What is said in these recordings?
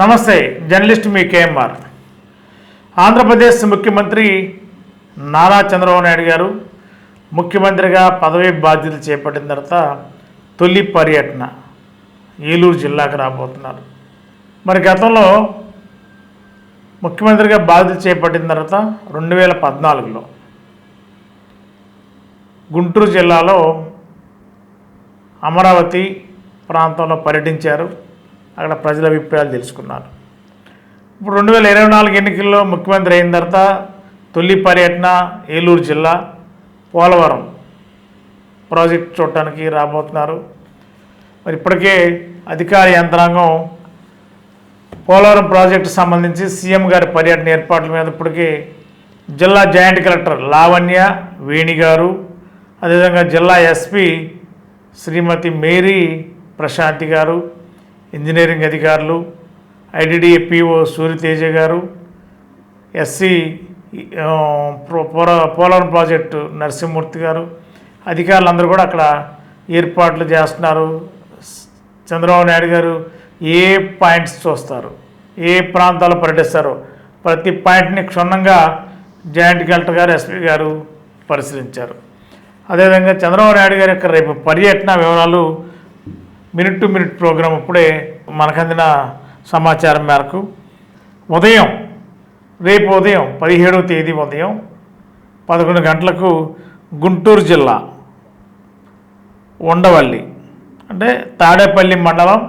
నమస్తే జర్నలిస్ట్ మీ కేఎంఆర్. ఆంధ్రప్రదేశ్ ముఖ్యమంత్రి నారా చంద్రబాబు నాయుడు గారు ముఖ్యమంత్రిగా పదవి బాధ్యతలు చేపట్టిన తర్వాత తొలి పర్యటన ఏలూరు జిల్లాకు రాబోతున్నారు. మరి గతంలో ముఖ్యమంత్రిగా బాధ్యత చేపట్టిన తర్వాత రెండు వేల పద్నాలుగులో గుంటూరు జిల్లాలో అమరావతి ప్రాంతంలో పర్యటించారు. అక్కడ ప్రజల అభిప్రాయాలు తెలుసుకున్నాను ఇప్పుడు రెండు వేల ఇరవై నాలుగు ఎన్నికల్లో ముఖ్యమంత్రి అయిన తర్వాత తొలి పర్యటన ఏలూరు జిల్లా పోలవరం ప్రాజెక్ట్ చూడటానికి రాబోతున్నారు. మరి ఇప్పటికే అధికార యంత్రాంగం పోలవరం ప్రాజెక్టు సంబంధించి సీఎం గారి పర్యటన ఏర్పాట్ల మీద ఇప్పటికే జిల్లా జాయింట్ కలెక్టర్ లావణ్య వేణి గారు అదేవిధంగా జిల్లా ఎస్పీ శ్రీమతి మేరీ ప్రశాంతి గారు ఇంజనీరింగ్ అధికారులు ఐడిడిఎపిఓ సూర్యతేజ గారు ఎస్సీ పోల- పోలవరం ప్రాజెక్టు నరసింహమూర్తి గారు అధికారులందరూ కూడా అక్కడ ఏర్పాట్లు చేస్తున్నారు. చంద్రబాబు నాయుడు గారు ఏ పాయింట్స్ చూస్తారు? ఏ ప్రాంతాలు పర్యటిస్తారో? ప్రతి పాయింట్ని క్షుణ్ణంగా జాయింట్ కలెక్టర్ గారు ఎస్పీ గారు పరిశీలించారు. అదేవిధంగా చంద్రబాబు నాయుడు గారి యొక్క రేపు పర్యటన వివరాలు మినిట్ టు మినిట్ ప్రోగ్రాం ఇప్పుడే మనకందిన సమాచారం మేరకు ఉదయం రేపు ఉదయం పదిహేడవ తేదీ ఉదయం పదకొండు గంటలకు గుంటూరు జిల్లా ఉండవల్లి అంటే తాడేపల్లి మండలం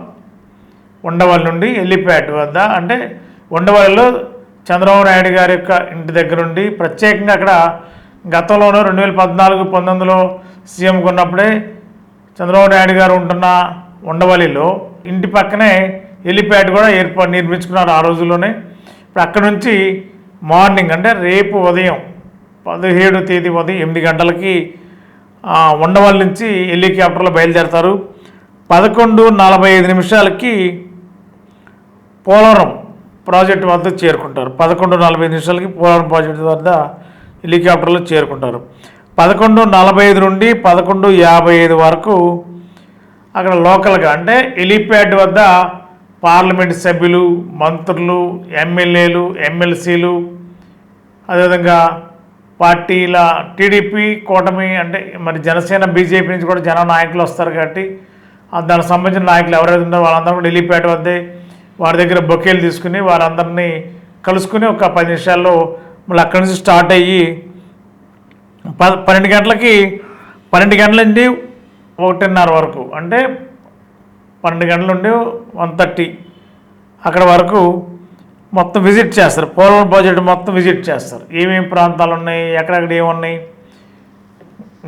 ఉండవల్లి నుండి ఎల్లిపేట వద్ద. అంటే ఉండవల్లిలో చంద్రబాబు నాయుడు గారి యొక్క ఇంటి దగ్గర ఉండి ప్రత్యేకంగా అక్కడ గతంలోనూ రెండు వేల పద్నాలుగు పంతొమ్మిదిలో సీఎంకు ఉన్నప్పుడే చంద్రబాబు నాయుడు గారు ఉంటున్న ఉండవల్లిలో. ఇంటి పక్కనే ఎలిప్యాడ్ కూడా ఏర్పాటు నిర్మించుకున్నారు ఆ రోజుల్లోనే. ఇప్పుడు అక్కడ నుంచి మార్నింగ్ అంటే రేపు ఉదయం పదిహేడు తేదీ ఉదయం ఎనిమిది గంటలకి ఉండవల్లి నుంచి హెలికాప్టర్లో బయలుదేరతారు. పదకొండు నలభై ఐదు నిమిషాలకి పోలవరం ప్రాజెక్టు వద్ద చేరుకుంటారు. పదకొండు నలభై ఐదు నిమిషాలకి పోలవరం ప్రాజెక్టు వద్ద హెలికాప్టర్లో చేరుకుంటారు. పదకొండు నలభై ఐదు నుండి పదకొండు యాభై ఐదు వరకు అక్కడ లోకల్గా అంటే ఎలిప్యాడ్ వద్ద పార్లమెంట్ సభ్యులు మంత్రులు ఎమ్మెల్యేలు ఎమ్మెల్సీలు అదేవిధంగా పార్టీల టీడీపీ కూటమి అంటే మరి జనసేన బీజేపీ నుంచి కూడా జన నాయకులు వస్తారు కాబట్టి దానికి సంబంధించిన నాయకులు ఎవరైతే ఉన్నారో వాళ్ళందరూ కూడా ఢిల్లీపేట వద్దే వారి దగ్గర బొకేలు తీసుకుని వారందరినీ కలుసుకుని ఒక పది నిమిషాల్లో మళ్ళీ అక్కడి నుంచి స్టార్ట్ అయ్యి ప పన్నెండు గంటలకి పన్నెండు గంటల నుండి ఒకటిన్నర వరకు. అంటే పన్నెండు గంటల నుండి వన్ థర్టీ. అక్కడ వరకు మొత్తం విజిట్ చేస్తారు. పోలవరం ప్రాజెక్ట్ మొత్తం విజిట్ చేస్తారు. ఏమేమి ప్రాంతాలు ఉన్నాయి ఎక్కడెక్కడ ఏమున్నాయి.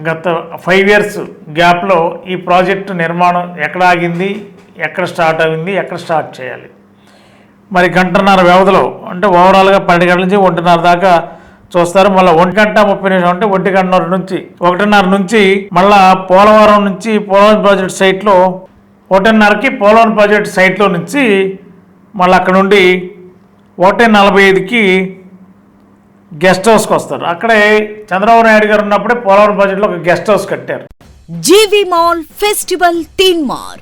గత ఫైవ్ ఇయర్స్ గ్యాప్లో ఈ ప్రాజెక్టు నిర్మాణం ఎక్కడ ఆగింది ఎక్కడ స్టార్ట్ అయింది ఎక్కడ స్టార్ట్ చేయాలి. మరి గంటన్నర వ్యవధిలో అంటే ఓవరాల్గా పన్నెండు గంటల నుంచి ఒంటిన్నర దాకా చూస్తారు. మళ్ళీ ఒంటి గంట ముప్పై నిమిషం అంటే ఒంటి గంటన్నర నుంచి ఒకటిన్నర నుంచి మళ్ళా పోలవరం నుంచి పోలవరం ప్రాజెక్ట్ సైట్లో ఒకటిన్నరకి పోలవరం ప్రాజెక్ట్ సైట్లో నుంచి మళ్ళీ అక్కడ నుండి ఒకటి నలభై ఐదుకి గెస్ట్ హౌస్కి వస్తారు. అక్కడే చంద్రబాబు నాయుడు గారు ఉన్నప్పుడే పోలవరం ప్రాజెక్ట్లో ఒక గెస్ట్ హౌస్ కట్టారు. జీవి మాల్ ఫెస్టివల్ తీన్ మార్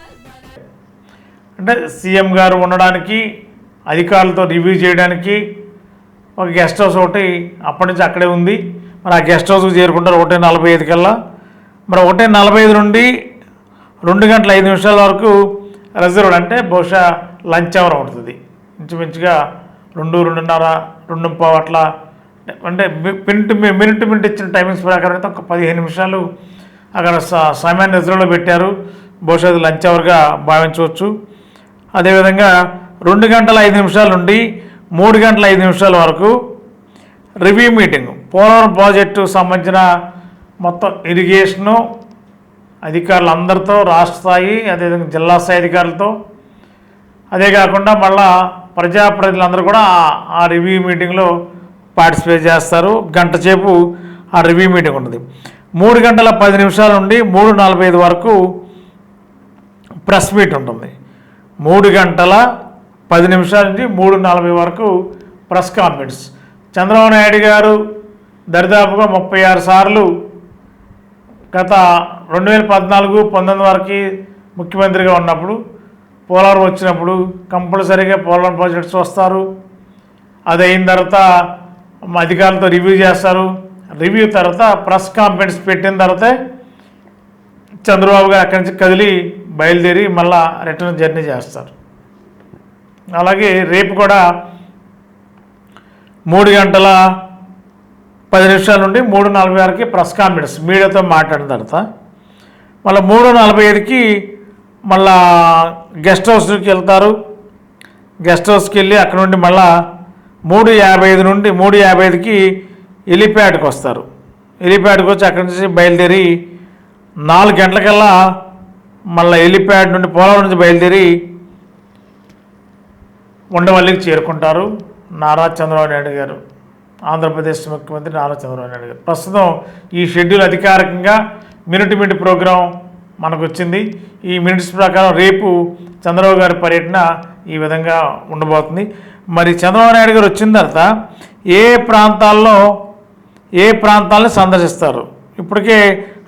అంటే సీఎం గారు ఉండడానికి అధికారులతో రివ్యూ చేయడానికి ఒక గెస్ట్ హౌస్ ఒకటి అప్పటి నుంచి అక్కడే ఉంది. మరి ఆ గెస్ట్ హౌస్కి చేరుకుంటారు ఒకటి నలభై ఐదు కల్లా. మరి ఒకటి నలభై ఐదు నుండి రెండు గంటల ఐదు నిమిషాల వరకు రిజర్వ్డ్ అంటే బహుశా లంచ్ అవర్ ఉంటుంది ఇంచుమించుగా రెండు రెండున్నర రెండు పావు అట్లా. అంటే మినిట్ మినిట్ మినిట్ ఇచ్చిన టైమింగ్స్ ప్రకారం అయితే ఒక పదిహేను నిమిషాలు అక్కడ స- సమయాన్ని రిజర్వ్లో పెట్టారు. బహుశా అది లంచ్ అవర్గా భావించవచ్చు. అదేవిధంగా రెండు గంటల ఐదు నిమిషాల నుండి మూడు గంటల ఐదు నిమిషాల వరకు రివ్యూ మీటింగ్ పోలవరం ప్రాజెక్టు సంబంధించిన మొత్తం ఇరిగేషను అధికారులందరితో రాష్ట్ర స్థాయి అదేవిధంగా జిల్లా స్థాయి అధికారులతో. అదే కాకుండా మళ్ళా ప్రజాప్రతినిధులందరూ కూడా ఆ- రివ్యూ మీటింగ్లో పార్టిసిపేట్ చేస్తారు. గంట సేపు ఆ రివ్యూ మీటింగ్ ఉంటుంది. మూడు గంటల పది నిమిషాల నుండి మూడు నలభై ఐదు వరకు ప్రెస్ మీట్ ఉంటుంది. మూడు గంటల పది నిమిషాల నుంచి మూడు నలభై వరకు ప్రెస్ కాన్ఫరెన్స్. చంద్రబాబు నాయుడు గారు దరిదాపుగా ముప్పై ఆరు సార్లు గత రెండు వేల పద్నాలుగు పంతొమ్మిది వరకు ముఖ్యమంత్రిగా ఉన్నప్పుడు పోలవరం వచ్చినప్పుడు కంపల్సరీగా పోలవరం ప్రాజెక్ట్స్ వస్తారు. అది అయిన తర్వాత మా అధికారులతో రివ్యూ చేస్తారు. రివ్యూ తర్వాత ప్రెస్ కాన్ఫరెన్స్ పెట్టిన తర్వాతే చంద్రబాబు గారు అక్కడి నుంచి కదిలి బయలుదేరి మళ్ళా రిటర్న్ జర్నీ చేస్తారు. అలాగే రేపు కూడా మూడు గంటల పది నిమిషాల నుండి మూడు నలభై వరకు ప్రెస్ కాన్ఫరెన్స్ మీడియాతో మాట్లాడిన తర్వాత మళ్ళీ మూడు నలభై ఐదుకి మళ్ళా గెస్ట్ హౌస్కి వెళ్తారు. గెస్ట్ హౌస్కి వెళ్ళి అక్కడ నుండి మళ్ళా మూడు యాభై ఐదు నుండి మూడు యాభై ఐదుకి ఎలిప్యాడ్కి వస్తారు. ఎలిప్యాడ్కి వచ్చి అక్కడి నుంచి బయలుదేరి నాలుగు గంటలకల్లా మళ్ళీ ఎలిప్యాడ్ నుండి పోలవరం నుంచి బయలుదేరి ఉండవల్లికి చేరుకుంటారు. నారా చంద్రబాబు నాయుడు గారు ఆంధ్రప్రదేశ్ ముఖ్యమంత్రి నారా చంద్రబాబు నాయుడు గారు. ప్రస్తుతం ఈ షెడ్యూల్ అధికారికంగా మినిట్ మినిట్ ప్రోగ్రాం మనకు వచ్చింది ఈ మినిట్స్ ప్రకారం రేపు చంద్రబాబు గారి పర్యటన ఈ విధంగా ఉండబోతుంది. మరి చంద్రబాబు నాయుడు గారు వచ్చిన తర్వాత ఏ ప్రాంతాల్లో ఏ ప్రాంతాలను సందర్శిస్తారు? ఇప్పటికే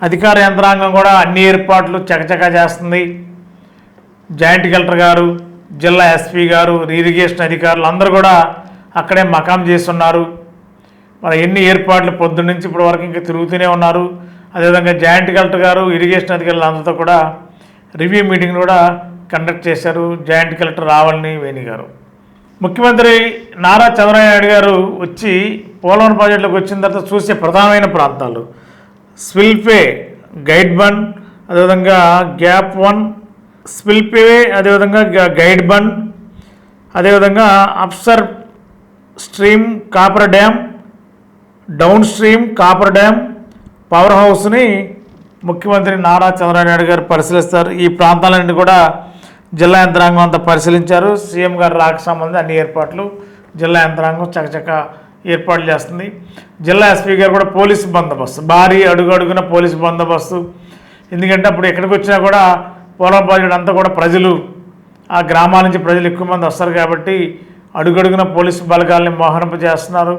అధికార యంత్రాంగం కూడా అన్ని ఏర్పాట్లు చకచకా చేస్తుంది. జాయింట్ కలెక్టర్ గారు జిల్లా ఎస్పీ గారు ఇరిగేషన్ అధికారులు అందరూ కూడా అక్కడే మకాం చేస్తున్నారు. మరి ఎన్ని ఏర్పాట్లు పొద్దున్న నుంచి ఇప్పటి వరకు ఇంకా తిరుగుతూనే ఉన్నారు. అదేవిధంగా జాయింట్ కలెక్టర్ గారు ఇరిగేషన్ అధికారులు అందరితో కూడా రివ్యూ మీటింగ్ కూడా కండక్ట్ చేశారు జాయింట్ కలెక్టర్ రావాలని వేణి గారు. ముఖ్యమంత్రి నారా చంద్రబాబు నాయుడు గారు వచ్చి పోలవరం ప్రాజెక్టులోకి వచ్చిన తర్వాత చూసే ప్రధానమైన ప్రాంతాలు. స్విల్పే గైడ్ బన్ అదేవిధంగా గ్యాప్ వన్. స్విల్పే అదేవిధంగా గ- గైడ్ బన్ అదేవిధంగా upstream coffer dam downstream coffer dam power హౌస్ని ముఖ్యమంత్రి నారా చంద్రబాబు నాయుడు గారు పరిశీలిస్తారు. ఈ ప్రాంతాలన్నీ కూడా జిల్లా యంత్రాంగం అంతా పరిశీలించారు. సీఎం గారు రాక సంబంధించి అన్ని ఏర్పాట్లు జిల్లా యంత్రాంగం చకచక ఏర్పాట్లు చేస్తుంది. జిల్లా ఎస్పీ గారు కూడా పోలీసు బందోబస్తు భారీ అడుగు అడుగున పోలీసు బందోబస్తు. ఎందుకంటే అప్పుడు ఎక్కడికి వచ్చినా కూడా పోలం అంతా కూడా ప్రజలు ఆ గ్రామాల నుంచి ప్రజలు ఎక్కువ మంది వస్తారు కాబట్టి అడుగడుగున పోలీసు బలగాల్ని మోహరింప చేస్తున్నారు.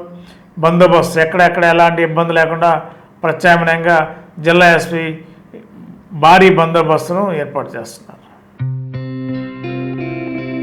బందోబస్తు ఎక్కడెక్కడ ఎలాంటి ఇబ్బంది లేకుండా ప్రత్యామ్నాయంగా జిల్లా ఎస్పీ భారీ బందోబస్తును ఏర్పాటు చేస్తున్నారు.